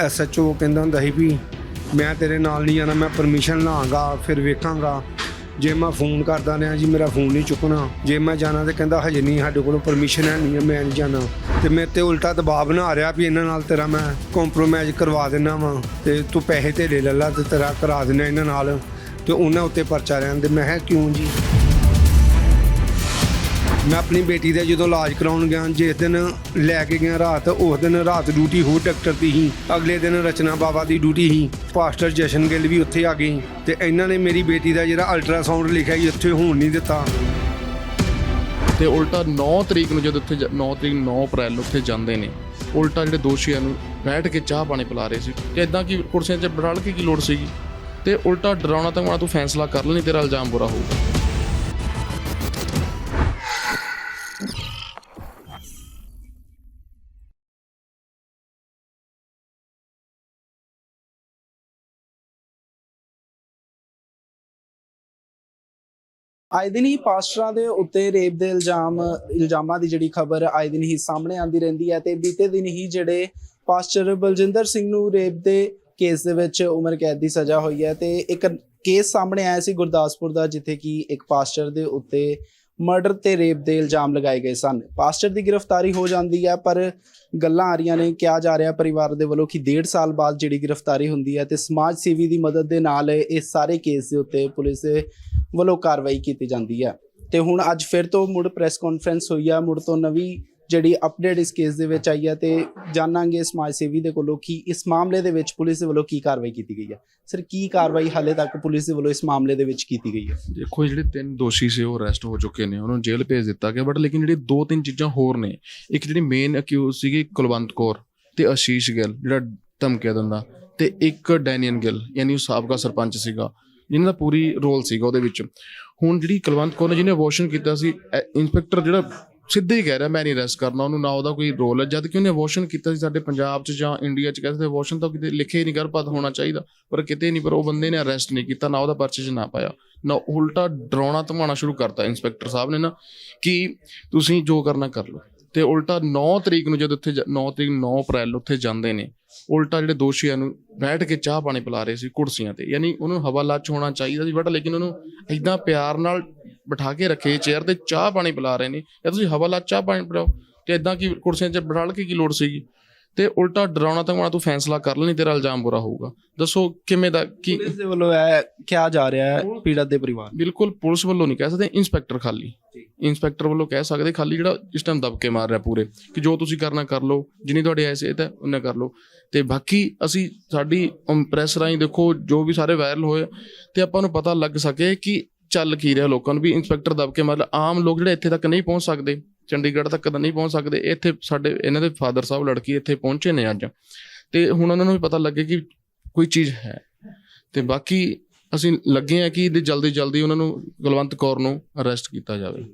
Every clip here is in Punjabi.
ਐਸਐਚਓ ਕਹਿੰਦਾ ਹੁੰਦਾ ਸੀ ਵੀ ਮੈਂ ਤੇਰੇ ਨਾਲ ਨਹੀਂ ਜਾਣਾ ਮੈਂ ਪਰਮਿਸ਼ਨ ਲਾਂਗਾ ਫਿਰ ਵੇਖਾਂਗਾ। ਜੇ ਮੈਂ ਫੋਨ ਕਰਦਾ ਰਿਹਾ ਜੀ ਮੇਰਾ ਫੋਨ ਨਹੀਂ ਚੁੱਕਣਾ। ਜੇ ਮੈਂ ਜਾਣਾ ਤੇ ਕਹਿੰਦਾ ਹਜੇ ਨਹੀਂ ਸਾਡੇ ਕੋਲ ਪਰਮਿਸ਼ਨ ਹੈ ਨਹੀਂ ਹੈ, ਮੈਂ ਨਹੀਂ ਜਾਣਾ। ਤੇ ਮੇਰੇ ਤੇ ਉਲਟਾ ਦਬਾਅ ਬਣਾ ਰਿਹਾ ਵੀ ਇਹਨਾਂ ਨਾਲ ਤੇਰਾ ਮੈਂ ਕੰਪਰੋਮਾਈਜ਼ ਕਰਵਾ ਦੇਣਾ ਵਾਂ। ਤੇ ਤੂੰ ਪੈਸੇ ਤੇ ਲੈ ਲੈ ਤੇ ਤੇਰਾ ਕਰਾ ਦੇਣਾ ਇਹਨਾਂ ਨਾਲ। ਤੇ ਉਹਨਾਂ ਉੱਤੇ ਪਰਚਾ ਰਹਿਣ ਦੇ। ਮੈਂ ਕਿਹਾ ਕਿਉਂ ਜੀ? ਮੈਂ ਆਪਣੀ ਬੇਟੀ ਦਾ ਜਦੋਂ ਇਲਾਜ ਕਰਾਉਣ ਗਿਆ, ਜਿਸ ਦਿਨ ਲੈ ਕੇ ਗਿਆ ਰਾਤ, ਉਸ ਦਿਨ ਰਾਤ ਡਿਊਟੀ ਹੋਰ ਡਾਕਟਰ ਦੀ ਸੀ। ਅਗਲੇ ਦਿਨ ਰਚਨਾ ਬਾਬਾ ਦੀ ਡਿਊਟੀ ਸੀ। ਪਾਸਟਰ ਜਸ਼ਨ ਗਿੱਲ ਵੀ ਉੱਥੇ ਆ ਗਈ ਤੇ ਇਹਨਾਂ ਨੇ ਮੇਰੀ ਬੇਟੀ ਦਾ ਜਿਹੜਾ ਅਲਟਰਾਸਾਊਂਡ ਲਿਖਿਆ ਸੀ, ਉੱਥੇ ਹੋਣ ਨਹੀਂ ਦਿੱਤਾ। ਤੇ ਉਲਟਾ 9 ਤਰੀਕ ਨੂੰ ਜਦੋਂ ਉੱਥੇ 9 ਤਰੀਕ 9 ਅਪ੍ਰੈਲ ਨੂੰ ਉੱਥੇ ਜਾਂਦੇ ਨੇ, ਉਲਟਾ ਜਿਹੜੇ ਦੋਸ਼ੀਆਂ ਨੂੰ ਬੈਠ ਕੇ ਚਾਹ ਪਾਣੀ ਪਿਲਾ ਰਹੇ ਸੀ। ਕਿ ਇਦਾਂ ਕਿ ਕੁਰਸੀਆਂ 'ਚ ਬੜਾਲ ਕੇ ਕੀ ਲੋੜ ਸੀਗੀ? ਤੇ ਉਲਟਾ ਡਰਾਉਣਾ ਤਾਂ ਤੂੰ ਫੈਸਲਾ ਕਰ ਲੈ, ਨਹੀਂ ਤੇਰਾ ਇਲਜ਼ਾਮ ਬੁਰਾ ਹੋਊਗਾ। ਆਏ ਦਿਨ ਹੀ ਪਾਸਟਰਾਂ ਦੇ ਉੱਤੇ ਰੇਪ ਦੇ ਇਲਜ਼ਾਮ, ਇਲਜ਼ਾਮਾਂ ਦੀ ਜਿਹੜੀ ਖਬਰ ਆਏ ਦਿਨ ਹੀ ਸਾਹਮਣੇ ਆਂਦੀ ਰਹਿੰਦੀ ਹੈ ਤੇ ਬੀਤੇ ਦਿਨ ਹੀ ਜਿਹੜੇ ਪਾਸਟਰ ਬਲਜਿੰਦਰ ਸਿੰਘ ਨੂੰ ਰੇਪ ਦੇ ਕੇਸ ਦੇ ਵਿੱਚ ਉਮਰ ਕੈਦ ਦੀ ਸਜ਼ਾ ਹੋਈ ਹੈ ਤੇ ਇੱਕ ਕੇਸ ਸਾਹਮਣੇ ਆਇਆ ਸੀ ਗੁਰਦਾਸਪੁਰ ਦਾ, ਜਿੱਥੇ ਕਿ ਇੱਕ ਪਾਸਟਰ ਦੇ ਉੱਤੇ ਮਰਡਰ ਤੇ ਰੇਪ ਦੇ ਇਲਜ਼ਾਮ ਲਗਾਏ ਗਏ ਸਨ। ਪਾਸਟਰ ਦੀ ਗ੍ਰਿਫਤਾਰੀ ਹੋ ਜਾਂਦੀ ਹੈ, ਪਰ ਗੱਲਾਂ ਆ ਰਹੀਆਂ ਨੇ, ਕਿਹਾ ਜਾ ਰਿਹਾ ਪਰਿਵਾਰ ਦੇ ਵੱਲੋਂ ਕਿ ਡੇਢ ਸਾਲ ਬਾਅਦ ਜਿਹੜੀ ਗ੍ਰਿਫਤਾਰੀ ਹੁੰਦੀ ਹੈ ਤੇ ਸਮਾਜ ਸੇਵੀ ਦੀ ਮਦਦ ਦੇ ਨਾਲ ਇਹ ਸਾਰੇ ਕੇਸ ਦੇ ਉੱਤੇ ਪੁਲਿਸ ਵੱਲੋਂ ਕਾਰਵਾਈ ਕੀਤੀ ਜਾਂਦੀ ਹੈ। ਤੇ ਹੁਣ ਅੱਜ ਫਿਰ ਤੋਂ ਮੁੜ ਪ੍ਰੈਸ ਕਾਨਫਰੰਸ ਹੋਈ ਆ, ਮੁੜ ਤੋਂ ਨਵੀਂ ਜਿਹੜੀ ਅਪਡੇਟ ਇਸ ਕੇਸ ਦੇ ਵਿੱਚ ਆਈ ਹੈ ਤੇ ਜਾਣਾਂਗੇ ਸਮਾਜ ਸੇਵੀ ਦੇ ਕੋਲੋਂ ਕਿ ਇਸ ਮਾਮਲੇ ਦੇ ਵਿੱਚ ਪੁਲਿਸ ਦੇ ਵੱਲੋਂ ਕੀ ਕਾਰਵਾਈ ਕੀਤੀ ਗਈ ਹੈ ਸਰ, ਕੀ ਕਾਰਵਾਈ ਹਾਲੇ ਤੱਕ ਪੁਲਿਸ ਦੇ ਵੱਲੋਂ ਇਸ ਮਾਮਲੇ ਦੇ ਵਿੱਚ ਕੀਤੀ ਗਈ ਹੈ ਦੇਖੋ ਜਿਹੜੇ ਤਿੰਨ ਦੋਸ਼ੀ ਸੀ, ਉਹ ਅਰੈਸਟ ਹੋ ਚੁੱਕੇ ਨੇ, ਉਹਨਾਂ ਨੂੰ ਜੇਲ੍ਹ ਭੇਜ ਦਿੱਤਾ ਗਿਆ ਬਟ ਲੇਕਿਨ ਜਿਹੜੀ ਦੋ ਤਿੰਨ ਚੀਜ਼ਾਂ ਹੋਰ ਨੇ, ਇੱਕ ਜਿਹੜੀ ਮੇਨ ਅਕਿਊਜ਼ ਸੀਗੀ ਕੁਲਵੰਤ ਕੌਰ ਤੇ ਆਸ਼ੀਸ਼ ਗਿੱਲ, ਜਿਹੜਾ ਧਮਕਿਆ ਦਿੰਦਾ, ਤੇ ਇੱਕ ਡੈਨੀਅਨ ਗਿੱਲ, ਯਾਨੀ ਉਹ ਸਾਬਕਾ ਸਰਪੰਚ ਸੀਗਾ ਜਿਨ੍ਹਾਂ ਦਾ ਪੂਰੀ ਰੋਲ ਸੀਗਾ ਉਹਦੇ ਵਿੱਚ। ਹੁਣ ਜਿਹੜੀ ਕੁਲਵੰਤ ਕੌਰ ਨੇ ਜਿਹਨੇ ਅਬੋਰਸ਼ਨ ਕੀਤਾ ਸੀ ਇਨਸਪੈਕਟਰ ਜਿਹੜਾ ਸਿੱਧੇ ਹੀ ਕਹਿ ਰਿਹਾ, ਮੈਂ ਨਹੀਂ ਅਰੈਸਟ ਕਰਨਾ, ਉਹਨੂੰ ਨਾ ਉਹਦਾ ਕੋਈ ਰੋਲ ਹੈ। ਜਦ ਕਿ ਉਹਨੇ ਅਬੋਰਸ਼ਨ ਕੀਤਾ ਸੀ ਸਾਡੇ ਪੰਜਾਬ 'ਚ ਜਾਂ ਇੰਡੀਆ 'ਚ ਕਹਿੰਦੇ ਅਬੋਰਸ਼ਨ ਤਾਂ ਕਿਤੇ ਲਿਖੇ ਹੀ ਨਹੀਂ, ਗਰਭਪਤ ਹੋਣਾ ਚਾਹੀਦਾ, ਪਰ ਕਿਤੇ ਨਹੀਂ, ਪਰ ਉਹ ਬੰਦੇ ਨੇ ਅਰੈਸਟ ਨਹੀਂ ਕੀਤਾ, ਨਾ ਉਹਦਾ ਪਰਚੇ 'ਚ ਨਾ ਪਾਇਆ। ਨਾ ਉਲਟਾ ਡਰਾਉਣਾ ਧਮਾਉਣਾ ਸ਼ੁਰੂ ਕਰਤਾ ਇੰਸਪੈਕਟਰ ਸਾਹਿਬ ਨੇ ਨਾ, ਕਿ ਤੁਸੀਂ ਜੋ ਕਰਨਾ ਕਰ ਲਓ। ਤੇ ਉਲਟਾ 9 ਤਰੀਕ ਨੂੰ ਜਦੋਂ ਉੱਥੇ 9 ਤਰੀਕ 9 ਅਪ੍ਰੈਲ ਉੱਥੇ ਜਾਂਦੇ ਨੇ, ਉਲਟਾ ਜਿਹੜੇ ਦੋਸ਼ੀਆਂ ਨੂੰ ਬੈਠ ਕੇ ਚਾਹ ਪਾਣੀ ਪਿਲਾ ਰਹੇ ਸੀ ਕੁਰਸੀਆਂ ਤੇ, ਯਾਨੀ ਉਹਨੂੰ ਹਵਾ ਲੱਚ ਹੋਣਾ ਚਾਹੀਦਾ ਸੀ, ਬਟ ਲੇਕਿਨ ਉਹਨੂੰ ਇਦਾਂ ਪਿਆਰ ਨਾਲ ਬਿਠਾ ਕੇ ਰੱਖੇ, ਚੇਅਰ ਤੇ ਚਾਹ ਪਾਣੀ ਪਿਲਾ ਰਹੇ ਨੇ, ਜਾਂ ਤੁਸੀਂ ਹਵਾ ਲੱਚ ਚਾਹ ਪਾਣੀ ਪਿਲਾਓ, ਤੇ ਇਦਾਂ ਕੀ ਕੁਰਸੀਆਂ 'ਚ ਬਿਠਾਲ ਕੇ ਕੀ ਲੋੜ ਸੀਗੀ? ਤੇ ਉਲਟਾ ਡਰਾਉਣਾ ਤਾਂ ਤੂੰ ਫੈਸਲਾ ਕਰ ਲੈ ਨਹੀਂ ਤੇਰਾ ਇਲਜ਼ਾਮ ਬੁਰਾ ਹੋਊਗਾ। ਦੱਸੋ ਕਿਵੇਂ ਦਾ ਕੀ ਪੁਲਿਸ ਦੇ ਵੱਲੋਂ ਇਹ ਕਿਹਾ ਜਾ ਰਿਹਾ ਹੈ ਪੀੜਤ ਦੇ ਪਰਿਵਾਰ। ਬਿਲਕੁਲ ਪੁਲਿਸ ਵੱਲੋਂ ਨਹੀਂ ਕਹਿ ਸਕਦੇ ਇੰਸਪੈਕਟਰ ਖਾਲੀ। ਇੰਸਪੈਕਟਰ ਵੱਲੋਂ ਕਹਿ ਸਕਦੇ ਖਾਲੀ ਜਿਹੜਾ ਇਸ ਟਾਈਮ ਦਬਕੇ ਮਾਰ ਰਿਹਾ ਪੂਰੇ ਕਿ ਜੋ ਤੁਸੀਂ ਕਰਨਾ ਕਰ ਲਓ ਜਿੰਨੀ ਤੁਹਾਡੀ ਐਸੇਤ ਹੈ ਉਹਨੇ ਕਰ ਲਓ। ਤੇ ਬਾਕੀ ਅਸੀਂ ਸਾਡੀ ਪ੍ਰੈਸ ਰਾਹੀਂ ਦੇਖੋ ਜੋ ਵੀ ਸਾਰੇ ਵਾਇਰਲ ਹੋਏ ਤੇ ਆਪਾਂ ਨੂੰ ਪਤਾ ਲੱਗ ਸਕੇ ਕਿ ਚੱਲ ਕੀ ਰਿਹਾ ਲੋਕਾਂ ਨੂੰ ਵੀ ਇੰਸਪੈਕਟਰ ਦਬਕੇ ਮਾਰ ਆਮ ਲੋਕ ਜਿਹੜੇ ਇੱਥੇ ਤੱਕ ਨਹੀਂ ਪਹੁੰਚ ਸਕਦੇ ਚੰਡੀਗੜ੍ਹ ਤੱਕ ਤਾਂ ਨਹੀਂ ਪਹੁੰਚ ਸਕਦੇ। ਇੱਥੇ ਸਾਡੇ ਇਹਨਾਂ ਦੇ ਫਾਦਰ ਸਾਹਿਬ ਲੜਕੀ ਇੱਥੇ ਪਹੁੰਚੇ ਨੇ ਅੱਜ। ਤੇ ਹੁਣ ਉਹਨਾਂ ਨੂੰ ਵੀ ਪਤਾ ਲੱਗੇ ਕਿ ਕੋਈ ਚੀਜ਼ ਹੈ। ਤੇ ਬਾਕੀ ਅਸੀਂ ਲੱਗੇ ਆ ਕਿ ਇਹਦੇ ਜਲਦੀ ਜਲਦੀ ਉਹਨਾਂ ਨੂੰ ਕੁਲਵੰਤ ਕੌਰ ਨੂੰ ਅਰੈਸਟ ਕੀਤਾ ਜਾਵੇ।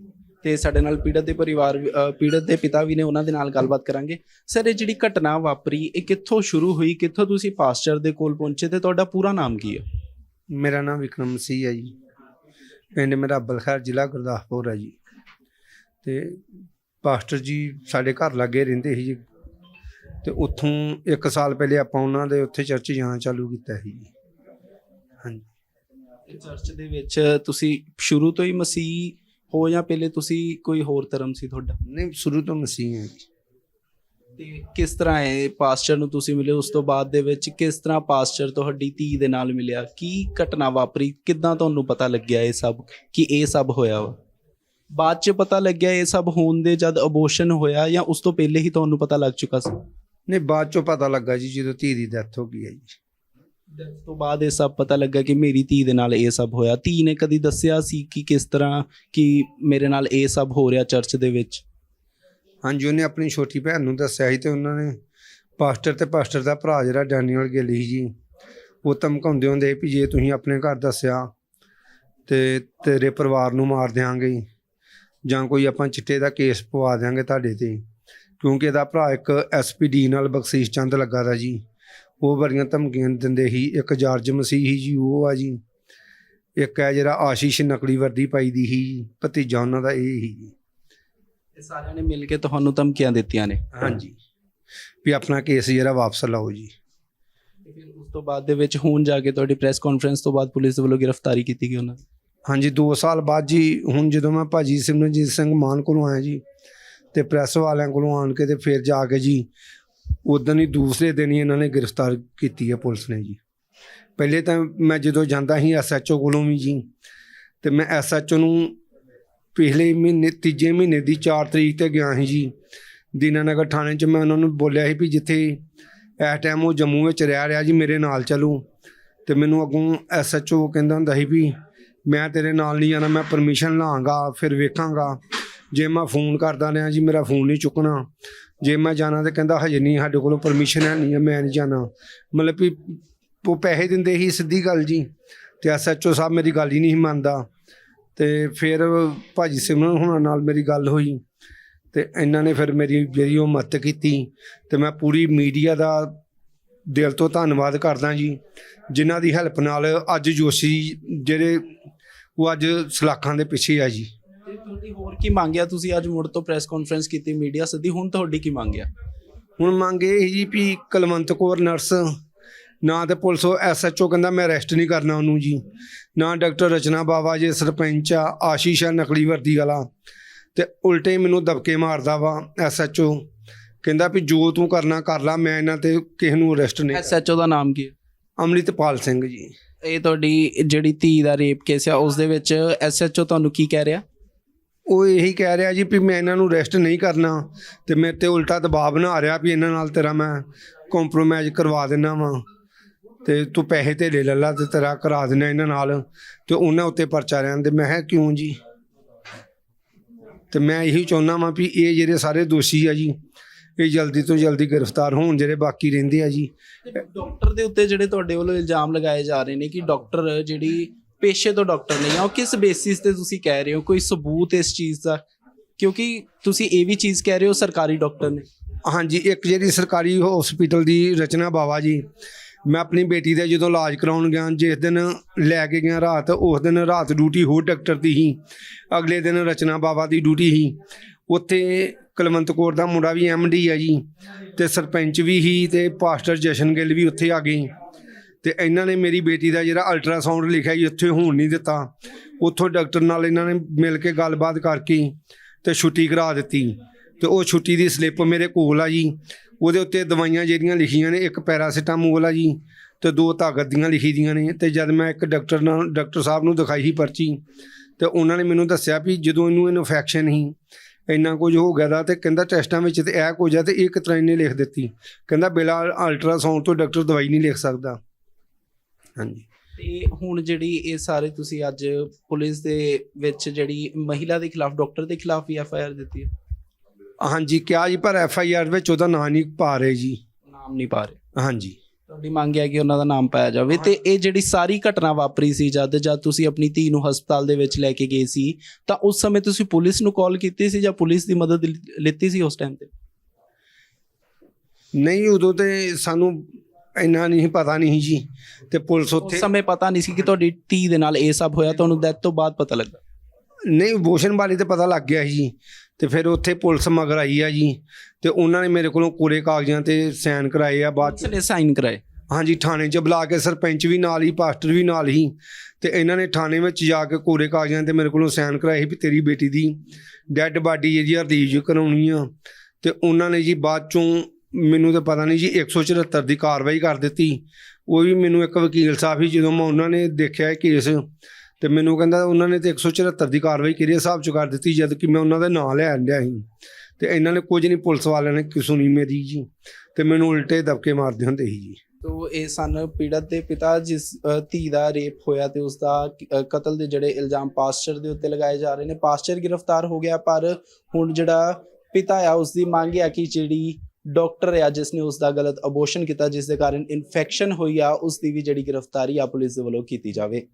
ਤੇ ਸਾਡੇ ਨਾਲ ਪੀੜਤ ਦੇ ਪਰਿਵਾਰ ਪੀੜਤ ਦੇ ਪਿਤਾ ਵੀ ਨੇ ਉਹਨਾਂ ਦੇ ਨਾਲ ਗੱਲਬਾਤ ਕਰਾਂਗੇ। ਸਰ ਇਹ ਜਿਹੜੀ ਘਟਨਾ ਵਾਪਰੀ ਇਹ ਕਿੱਥੋਂ ਸ਼ੁਰੂ ਹੋਈ? ਕਿੱਥੋਂ ਤੁਸੀਂ ਪਾਸਟਰ ਦੇ ਕੋਲ ਪਹੁੰਚੇ ਤੇ ਤੁਹਾਡਾ ਪੂਰਾ ਨਾਮ ਕੀ ਹੈ? ਮੇਰਾ ਨਾਮ ਵਿਕਰਮ ਮਸੀਹ ਹੈ ਜੀ। ਪਿੰਡ ਮੇਰਾ ਬਲਖੈਰ ਜ਼ਿਲ੍ਹਾ ਗੁਰਦਾਸਪੁਰ ਹੈ ਜੀ। ਤੇ ਪਾਸਟਰ ਜੀ ਸਾਡੇ ਘਰ ਲਾਗੇ ਰਹਿੰਦੇ ਸੀ ਜੀ। ਤੇ ਉੱਥੋਂ ਇੱਕ ਸਾਲ ਪਹਿਲੇ ਆਪਾਂ ਉਹਨਾਂ ਦੇ ਉੱਥੇ ਚਰਚ ਜਾਣਾ ਚਾਲੂ ਕੀਤਾ ਸੀ ਹਾਂਜੀ। ਚਰਚ ਦੇ ਵਿੱਚ ਤੁਸੀਂ ਸ਼ੁਰੂ ਤੋਂ ਹੀ ਮਸੀਹ ਹੋ ਜਾਂ ਪਹਿਲੇ ਤੁਸੀਂ ਕੋਈ ਹੋਰ ਧਰਮ ਸੀ ਤੁਹਾਡਾ? ਨਹੀਂ ਸ਼ੁਰੂ ਤੋਂ ਮਸੀਹ ਹੈ ਤੇ ਕਿਸ ਤਰ੍ਹਾਂ ਇਹ ਪਾਸਟਰ ਨੂੰ ਤੁਸੀਂ ਮਿਲੇ? ਉਸ ਤੋਂ ਬਾਅਦ ਦੇ ਵਿੱਚ ਕਿਸ ਤਰ੍ਹਾਂ ਪਾਸਟਰ ਤੁਹਾਡੀ ਧੀ ਦੇ ਨਾਲ ਮਿਲਿਆ? ਕੀ ਘਟਨਾ ਵਾਪਰੀ? ਕਿੱਦਾਂ ਤੁਹਾਨੂੰ ਪਤਾ ਲੱਗਿਆ ਇਹ ਸਭ? ਕਿ ਇਹ ਸਭ ਹੋਇਆ ਵਾ? ਬਾਅਦ ਚ ਪਤਾ ਲੱਗਿਆ ਇਹ ਸਭ ਹੋਣ ਦੇ ਜਦ ਅਬੋਰਸ਼ਨ ਹੋਇਆ ਜਾਂ ਉਸ ਤੋਂ ਪਹਿਲੇ ਹੀ ਤੁਹਾਨੂੰ ਪਤਾ ਲੱਗ ਚੁੱਕਾ ਸੀ? ਨਹੀਂ ਬਾਅਦ ਚੋਂ ਪਤਾ ਲੱਗਾ ਜੀ ਜਦੋਂ ਧੀ ਦੀ ਡੈਥ ਹੋ ਗਈ ਹੈ ਜੀ। ਉਸ ਤੋਂ ਬਾਅਦ ਇਹ ਸਭ ਪਤਾ ਲੱਗਾ ਕਿ ਮੇਰੀ ਧੀ ਦੇ ਨਾਲ ਇਹ ਸਭ ਹੋਇਆ। ਧੀ ਨੇ ਕਦੀ ਦੱਸਿਆ ਸੀ ਕਿ ਕਿਸ ਤਰ੍ਹਾਂ ਕਿ ਮੇਰੇ ਨਾਲ ਇਹ ਸਭ ਹੋ ਰਿਹਾ ਚਰਚ ਦੇ ਵਿੱਚ? ਹਾਂਜੀ ਉਹਨੇ ਆਪਣੀ ਛੋਟੀ ਭੈਣ ਨੂੰ ਦੱਸਿਆ ਸੀ ਤੇ ਉਹਨਾਂ ਨੇ ਪਾਸਟਰ ਤੇ ਪਾਸਟਰ ਦਾ ਭਰਾ ਜਿਹੜਾ ਡੈਨੀਅਲ ਗਿੱਲ ਜੀ ਉਹ ਧਮਕਾਉਂਦੇ ਹੁੰਦੇ ਵੀ ਜੇ ਤੁਸੀਂ ਆਪਣੇ ਘਰ ਦੱਸਿਆ ਤੇ ਤੇਰੇ ਪਰਿਵਾਰ ਨੂੰ ਮਾਰ ਦਿਆਂਗੇ ਜਾਂ ਕੋਈ ਆਪਾਂ ਚਿੱਟੇ ਦਾ ਕੇਸ ਪਵਾ ਦਿਆਂਗੇ ਤੁਹਾਡੇ ਤੇ। ਕਿਉਂਕਿ ਇਹਦਾ ਭਰਾ ਇੱਕ ਐਸਪੀਡੀ ਨਾਲ ਬਖਸ਼ੀਸ਼ ਚੰਦ ਲੱਗਾ ਦਾ ਜੀ। ਉਹ ਬੜੀਆਂ ਧਮਕੀਆਂ ਦਿੰਦੇ ਸੀ ਇੱਕ ਜਾਰਜ ਮਸੀਹੀ ਜੀ ਉਹ ਆ ਜੀ। ਇੱਕ ਹੈ ਜਿਹੜਾ ਆਸ਼ੀਸ਼ ਨਕਲੀ ਵਰਦੀ ਪਾਈ ਦੀ ਸੀ ਭਤੀਜਾ ਉਹਨਾਂ ਦਾ ਇਹ ਹੀ ਜੀ। ਇਹ ਸਾਰਿਆਂ ਨੇ ਮਿਲ ਕੇ ਤੁਹਾਨੂੰ ਧਮਕੀਆਂ ਦਿੱਤੀਆਂ ਨੇ। ਹਾਂਜੀ। ਵੀ ਆਪਣਾ ਕੇਸ ਜਿਹੜਾ ਵਾਪਸ ਲਾਓ ਜੀ। ਫਿਰ ਉਸ ਤੋਂ ਬਾਅਦ ਦੇ ਵਿੱਚ ਹੁਣ ਜਾ ਕੇ ਤੁਹਾਡੀ ਪ੍ਰੈਸ ਕਾਨਫਰੰਸ ਤੋਂ ਬਾਅਦ ਪੁਲਿਸ ਦੇ ਵੱਲੋਂ ਗ੍ਰਿਫਤਾਰੀ ਕੀਤੀ ਗਈ ਉਹਨਾਂ ਦੀ। ਹਾਂਜੀ 2 ਸਾਲ ਬਾਅਦ ਜੀ, ਹੁਣ ਜਦੋਂ ਮੈਂ ਭਾਜੀ ਸਿਮਰਨਜੀਤ ਸਿੰਘ ਮਾਨ ਕੋਲੋਂ ਆਇਆ ਜੀ, ਤੇ ਪ੍ਰੈਸ ਵਾਲਿਆਂ ਕੋਲੋਂ ਆਣ ਕੇ ਤੇ ਫਿਰ ਜਾ ਕੇ ਜੀ ਉਦੋਂ ਹੀ ਦੂਸਰੇ ਦਿਨ ਹੀ ਇਹਨਾਂ ਨੇ ਗ੍ਰਿਫਤਾਰ ਕੀਤੀ ਹੈ ਪੁਲਿਸ ਨੇ ਜੀ। ਪਹਿਲੇ ਤਾਂ ਮੈਂ ਜਦੋਂ ਜਾਂਦਾ ਸੀ ਐਸਐਚਓ ਕੋਲੋਂ ਵੀ ਜੀ, ਤੇ ਮੈਂ ਐਸਐਚਓ ਨੂੰ ਪਿਛਲੇ ਮਹੀਨੇ, ਤੀਜੇ ਮਹੀਨੇ ਦੀ 4 ਤਰੀਕ ਤੇ ਗਿਆ ਸੀ ਜੀ, ਦੀਨਾਨਗਰ ਥਾਣੇ 'ਚ ਮੈਂ ਉਹਨਾਂ ਨੂੰ ਬੋਲਿਆ ਸੀ ਵੀ ਜਿੱਥੇ ਇਸ ਟਾਈਮ ਉਹ ਜੰਮੂ ਵਿੱਚ ਰਹਿ ਰਿਹਾ ਜੀ, ਮੇਰੇ ਨਾਲ ਚੱਲੋ, ਤੇ ਮੈਨੂੰ ਅੱਗੋਂ ਐਸਐਚਓ ਕਹਿੰਦਾ ਹੁੰਦਾ ਸੀ ਵੀ ਮੈਂ ਤੇਰੇ ਨਾਲ ਨਹੀਂ ਜਾਣਾ ਮੈਂ ਪਰਮਿਸ਼ਨ ਲਾਂਗਾ ਫਿਰ ਵੇਖਾਂਗਾ। ਜੇ ਮੈਂ ਫੋਨ ਕਰਦਾ ਰਿਹਾ ਜੀ ਮੇਰਾ ਫੋਨ ਨਹੀਂ ਚੁੱਕਣਾ। ਜੇ ਮੈਂ ਜਾਣਾ ਤੇ ਕਹਿੰਦਾ ਹਜੇ ਨਹੀਂ ਸਾਡੇ ਕੋਲੋਂ ਪਰਮਿਸ਼ਨ ਹੈ ਨਹੀਂ ਹੈ, ਮੈਂ ਨਹੀਂ ਜਾਣਾ। ਮਤਲਬ ਵੀ ਉਹ ਪੈਸੇ ਦਿੰਦੇ ਹੀ ਸਿੱਧੀ ਗੱਲ ਜੀ ਤੇ ਐਸਐਚਓ ਸਾਹਿਬ ਮੇਰੀ ਗੱਲ ਹੀ ਨਹੀਂ ਮੰਨਦਾ। ਤੇ ਫਿਰ ਭਾਜੀ ਸਿਮਰਨ ਹੁਣਾਂ ਨਾਲ ਮੇਰੀ ਗੱਲ ਹੋਈ ਤੇ ਇਹਨਾਂ ਨੇ ਫਿਰ ਮੇਰੀ ਜਿਹੜੀ ਉਹ ਮਦਦ ਕੀਤੀ। ਤੇ ਮੈਂ ਪੂਰੀ ਮੀਡੀਆ ਦਾ ਦਿਲ ਤੋਂ ਧੰਨਵਾਦ ਕਰਦਾ ਜੀ ਜਿਨ੍ਹਾਂ ਦੀ ਹੈਲਪ ਨਾਲ ਅੱਜ ਜੋਸ਼ੀ ਜਿਹੜੇ ਉਹ ਅੱਜ ਸਲਾਖਾਂ ਦੇ ਪਿੱਛੇ ਆ ਜੀ। ਤੇ ਤੁਹਾਡੀ ਹੋਰ ਕੀ ਮੰਗਿਆ ਤੁਸੀਂ ਅੱਜ ਮੁੜ ਤੋਂ ਪ੍ਰੈਸ ਕਾਨਫਰੰਸ ਕੀਤੀ ਮੀਡੀਆ ਸੱਦੀ ਹੁਣ ਤੁਹਾਡੀ ਕੀ ਮੰਗਿਆ ਹੁਣ ਮੰਗ ਇਹ ਜੀ ਵੀ ਕਲਵੰਤ ਕੌਰ ਨਰਸ ਨਾ ਤੇ ਪੁਲਿਸ ਐਸਐਚਓ ਕਹਿੰਦਾ ਮੈਂ ਅਰੈਸਟ ਨਹੀਂ ਕਰਨਾ ਉਹਨੂੰ ਜੀ। ਨਾ ਡਾਕਟਰ ਰਚਨਾ ਬਾਵਾ ਜੀ ਸਰਪੰਚ ਆ ਆਸ਼ੀਸ਼ ਆ ਨਕਲੀ ਵਰਦੀ ਵਾਲਾ। ਤੇ ਉਲਟੇ ਮੈਨੂੰ ਦਬਕੇ ਮਾਰਦਾ ਵਾ ਐਸਐਚਓ ਕਹਿੰਦਾ ਵੀ ਜੋ ਤੂੰ ਕਰਨਾ ਕਰ ਲੈ ਮੈਂ ਇਹਨਾਂ ਤੇ ਕਿਸੇ ਨੂੰ ਅਰੈਸਟ ਨਹੀਂ ਐਸਐਚਓ ਦਾ ਨਾਮ ਕੀ ਹੈ ਅੰਮ੍ਰਿਤਪਾਲ ਸਿੰਘ ਜੀ। ਇਹ ਤੁਹਾਡੀ ਜਿਹੜੀ ਧੀ ਦਾ ਰੇਪ ਕੇਸ ਆ ਉਸ ਦੇ ਵਿੱਚ ਐਸਐਚਓ ਤੁਹਾਨੂੰ ਕੀ ਕਹਿ ਰਿਹਾ? ਉਹ ਇਹੀ ਕਹਿ ਰਿਹਾ ਜੀ ਵੀ ਮੈਂ ਇਹਨਾਂ ਨੂੰ ਰੈਸਟ ਨਹੀਂ ਕਰਨਾ ਤੇ ਮੇਰੇ ਤੇ ਉਲਟਾ ਦਬਾਅ ਬਣਾ ਰਿਹਾ ਵੀ ਇਹਨਾਂ ਨਾਲ ਤੇਰਾ ਮੈਂ ਕੰਪਰੋਮਾਈਜ਼ ਕਰਵਾ ਦੇਣਾ ਵਾਂ ਤੇ ਤੂੰ ਪੈਸੇ ਤੇ ਲੈ ਲਾ ਤੇ ਤੇਰਾ ਕਰਾ ਦੇਣਾ ਇਹਨਾਂ ਨਾਲ ਤੇ ਉਹਨਾਂ ਉੱਤੇ ਪਰਚਾ ਰਹਿਣ ਦੇ। ਮੈਂ ਕਿਹਾ, ਕਿਉਂ ਜੀ? ਤੇ ਮੈਂ ਇਹੀ ਚਾਹੁੰਦਾ ਵਾਂ ਵੀ ਇਹ ਜਿਹੜੇ ਸਾਰੇ ਦੋਸ਼ੀ ਆ ਜੀ ਇਹ ਜਲਦੀ ਤੋਂ ਜਲਦੀ ਗ੍ਰਿਫਤਾਰ ਹੋਣ ਜਿਹੜੇ ਬਾਕੀ ਰਹਿੰਦੇ ਆ ਜੀ। ਡਾਕਟਰ ਦੇ ਉੱਤੇ ਜਿਹੜੇ ਤੁਹਾਡੇ ਵੱਲੋਂ ਇਲਜ਼ਾਮ ਲਗਾਏ ਜਾ ਰਹੇ ਨੇ ਕਿ ਡਾਕਟਰ ਜਿਹੜੀ ਪੇਸ਼ੇ ਤੋਂ ਡਾਕਟਰ ਨਹੀਂ ਆ ਉਹ ਕਿਸ ਬੇਸਿਸ ਤੇ ਤੁਸੀਂ ਕਹਿ ਰਹੇ ਹੋ ਕੋਈ ਸਬੂਤ ਇਸ ਚੀਜ਼ ਦਾ? ਕਿਉਂਕਿ ਤੁਸੀਂ ਇਹ ਵੀ ਚੀਜ਼ ਕਹਿ ਰਹੇ ਹੋ ਸਰਕਾਰੀ ਡਾਕਟਰ ਨੇ। ਹਾਂਜੀ ਇੱਕ ਜਿਹੜੀ ਸਰਕਾਰੀ ਹਸਪੀਟਲ ਦੀ ਰਚਨਾ ਬਾਵਾ ਜੀ ਮੈਂ ਆਪਣੀ ਬੇਟੀ ਦਾ ਜਦੋਂ ਇਲਾਜ ਕਰਾਉਣ ਗਿਆ ਜਿਸ ਦਿਨ ਲੈ ਕੇ ਗਿਆ ਰਾਤ ਉਸ ਦਿਨ ਰਾਤ ਡਿਊਟੀ ਹੋਰ ਡਾਕਟਰ ਦੀ ਸੀ ਅਗਲੇ ਦਿਨ ਰਚਨਾ ਬਾਵਾ ਦੀ ਡਿਊਟੀ ਸੀ ਉੱਥੇ ਕੁਲਵੰਤ ਕੌਰ ਦਾ ਮੁੰਡਾ ਵੀ ਐਮਡੀ ਆ ਜੀ ਤੇ ਸਰਪੰਚ ਵੀ ਸੀ ਤੇ ਪਾਸਟਰ ਜਸ਼ਨ ਗਿੱਲ ਵੀ ਉੱਥੇ ਆ ਗਏ। ਤੇ ਇਹਨਾਂ ਨੇ ਮੇਰੀ ਬੇਟੀ ਦਾ ਜਿਹੜਾ ਅਲਟਰਾਸਾਊਂਡ ਲਿਖਿਆ ਜੀ, ਉੱਥੇ ਹੋਣ ਨਹੀਂ ਦਿੱਤਾ। ਉੱਥੋਂ ਡਾਕਟਰ ਨਾਲ ਇਹਨਾਂ ਨੇ ਮਿਲ ਕੇ ਗੱਲਬਾਤ ਕਰਕੇ ਤੇ ਛੁੱਟੀ ਕਰਾ ਦਿੱਤੀ। ਤੇ ਉਹ ਛੁੱਟੀ ਦੀ ਸਲਿੱਪ ਮੇਰੇ ਕੋਲ ਆ ਜੀ। ਉਹਦੇ ਉੱਤੇ ਦਵਾਈਆਂ ਜਿਹੜੀਆਂ ਲਿਖੀਆਂ ਨੇ, ਇੱਕ ਪੈਰਾਸੀਟਾਮੋਲ ਆ ਜੀ ਤੇ ਦੋ ਤਾਕਤ ਦੀਆਂ ਲਿਖੀ ਦੀਆਂ ਨੇ। ਤੇ ਜਦ ਮੈਂ ਇੱਕ ਡਾਕਟਰ ਨਾਲ ਡਾਕਟਰ ਸਾਹਿਬ ਨੂੰ ਦਿਖਾਈ ਸੀ ਪਰਚੀ, ਤੇ ਉਹਨਾਂ ਨੇ ਮੈਨੂੰ ਦੱਸਿਆ ਵੀ ਜਦੋਂ ਇਹਨੂੰ ਇਨਫੈਕਸ਼ਨ ਸੀ ਇੰਨਾ ਕੁਝ ਹੋ ਗਿਆ ਦਾ ਤੇ ਕਹਿੰਦਾ ਟੈਸਟਾਂ ਵਿੱਚ ਤੇ ਇਹ ਕੁਝ ਆ ਤੇ ਇਹ ਕਿਤਰਾ ਇਹਨੇ ਲਿਖ ਦਿੱਤੀ। ਕਹਿੰਦਾ ਬਿਲਾ ਅਲਟਰਾਸਾਊਂਡ ਤੋਂ ਡਾਕਟਰ ਦਵਾਈ ਨਹੀਂ ਲਿਖ ਸਕਦਾ। ਹਾਂਜੀ। ਤੇ ਹੁਣ ਜਿਹੜੀ ਇਹ ਸਾਰੇ ਤੁਸੀਂ ਅੱਜ ਪੁਲਿਸ ਦੇ ਵਿੱਚ ਜਿਹੜੀ ਮਹਿਲਾ ਦੇ ਖਿਲਾਫ ਡਾਕਟਰ ਦੇ ਖਿਲਾਫ ਵੀ ਐਫ ਆਈ ਆਰ ਦਿੱਤੀ ਹੈ? ਹਾਂਜੀ ਕਿਹਾ ਜੀ ਪਰ ਐਫ ਆਈ ਆਰ ਵਿੱਚ ਉਹਦਾ ਨਾਂ ਨਹੀਂ ਪਾ ਰਹੇ ਜੀ। ਨਾਮ ਨਹੀਂ ਪਾ ਰਹੇ? ਹਾਂਜੀ। ਤੁਹਾਡੀ ਮੰਗ ਹੈ ਕਿ ਉਹਨਾਂ ਦਾ ਨਾਮ ਪਾਇਆ ਜਾਵੇ ਤੇ ਇਹ ਜਿਹੜੀ ਸਾਰੀ ਘਟਨਾ ਵਾਪਰੀ ਸੀ ਜਦ ਜਦ ਤੁਸੀਂ ਆਪਣੀ ਧੀ ਨੂੰ ਹਸਪਤਾਲ ਦੇ ਵਿੱਚ ਲੈ ਕੇ ਗਏ ਸੀ ਤਾਂ ਉਸ ਸਮੇਂ ਤੁਸੀਂ ਪੁਲਿਸ ਨੂੰ ਕਾਲ ਕੀਤੀ ਸੀ ਜਾਂ ਪੁਲਿਸ ਦੀ ਮਦਦ ਲਿੱਤੀ ਸੀ ਉਸ ਟਾਈਮ ਤੇ? ਨਹੀਂ ਉਦੋਂ ਤੇ ਸਾਨੂੰ ਇੰਨਾ ਨਹੀਂ ਪਤਾ ਨਹੀਂ ਜੀ ਤੇ ਪੁਲਿਸ ਉਸ ਉੱਥੇ ਸਮੇਂ ਪਤਾ ਨਹੀਂ ਸੀ ਕਿ ਤੁਹਾਡੀ ਧੀ ਦੇ ਨਾਲ ਇਹ ਸਭ ਹੋਇਆ ਤੁਹਾਨੂੰ ਡੈਥ ਤੋਂ ਬਾਅਦ ਪਤਾ ਲੱਗਾ? ਨਹੀਂ ਬੋਸ਼ਨ ਬਾਰੇ ਤੇ ਪਤਾ ਲੱਗ ਗਿਆ ਸੀ ਜੀ। ਤੇ ਫਿਰ ਉੱਥੇ ਪੁਲਿਸ ਮਗਰ ਆਈ ਆ ਜੀ ਤੇ ਉਹਨਾਂ ਨੇ ਮੇਰੇ ਕੋਲੋਂ ਕੋਰੇ ਕਾਗਜ਼ਾਂ ਤੇ ਸਾਈਨ ਕਰਾਏ ਆ ਬਾਅਦ 'ਚ ਨੇ ਸਾਈਨ ਕਰਾਏ? ਹਾਂਜੀ ਥਾਣੇ 'ਚ ਬੁਲਾ ਕੇ ਸਰਪੰਚ ਵੀ ਨਾਲ ਹੀ ਪਾਸਟਰ ਵੀ ਨਾਲ ਹੀ ਤੇ ਇਹਨਾਂ ਨੇ ਥਾਣੇ ਵਿੱਚ ਜਾ ਕੇ ਕੋਰੇ ਕਾਗਜ਼ਾਂ ਤੇ ਮੇਰੇ ਕੋਲੋਂ ਸਾਈਨ ਕਰਾਏ ਸੀ ਵੀ ਤੇਰੀ ਬੇਟੀ ਦੀ ਡੈੱਡ ਬਾਡੀ ਜਿਹੜੀ ਹਰਦੀਜ ਕਰਾਉਣੀ ਆ। ਤੇ ਉਹਨਾਂ ਨੇ ਜੀ ਬਾਅਦ ਚੋਂ ਮੈਨੂੰ ਤਾਂ ਪਤਾ ਨਹੀਂ ਜੀ 174 ਦੀ ਕਾਰਵਾਈ ਕਰ ਦਿੱਤੀ। ਉਹ ਵੀ ਮੈਨੂੰ ਇੱਕ ਵਕੀਲ ਸਾਹਿਬ ਹੀ ਜਦੋਂ ਮੈਂ ਉਹਨਾਂ ਨੇ ਦੇਖਿਆ ਕੇਸ ਤੇ ਮੈਨੂੰ ਕਹਿੰਦਾ ਉਹਨਾਂ ਨੇ ਤੇ 174 ਦੀ ਕਾਰਵਾਈ ਕਿਹੜੇ ਹਿਸਾਬ ਚ ਕਰ ਦਿੱਤੀ ਜਦ ਕਿ ਮੈਂ ਉਹਨਾਂ ਦਾ ਨਾਂ ਲੈ ਆਂਦਿਆ ਸੀ। ਤੇ ਇਹਨਾਂ ਨੇ ਕੁਝ ਨਹੀਂ, ਪੁਲਿਸ ਵਾਲਿਆਂ ਨੇ ਕਿ ਸੁਣੀ ਮੇਰੀ ਜੀ। ਤੇ ਮੈਨੂੰ ਉਲਟੇ ਦਬਕੇ ਮਾਰਦੇ ਹੁੰਦੇ ਸੀ ਜੀ। ਤੋ ਇਹ ਸਨ ਪੀੜਤ ਦੇ ਪਿਤਾ ਜਿਸ ਧੀ ਦਾ ਰੇਪ ਹੋਇਆ ਤੇ ਉਸ ਦਾ ਕਤਲ ਦੇ ਜਿਹੜੇ ਇਲਜ਼ਾਮ ਪਾਸਟਰ ਦੇ ਉੱਤੇ ਲਗਾਏ ਜਾ ਰਹੇ ਨੇ। ਪਾਸਟਰ ਗ੍ਰਿਫਤਾਰ ਹੋ ਗਿਆ, ਪਰ ਹੁਣ ਜਿਹੜਾ ਪਿਤਾ ਆ, ਉਸ ਦੀ ਮੰਗ ਹੈ ਕਿ ਜਿਹੜੀ ਡਾਕਟਰ ਆ, ਜਿਸ ਨੇ ਉਸ ਦਾ ਗਲਤ ਅਬੋਰਸ਼ਨ ਕੀਤਾ, ਜਿਸ ਦੇ ਕਾਰਨ ਇਨਫੈਕਸ਼ਨ ਹੋਈ ਆ, ਉਸ ਦੀ ਵੀ ਜਿਹੜੀ ਗ੍ਰਿਫਤਾਰੀ ਆ, ਪੁਲਿਸ ਦੇ ਵੱਲੋਂ ਕੀਤੀ ਜਾਵੇ।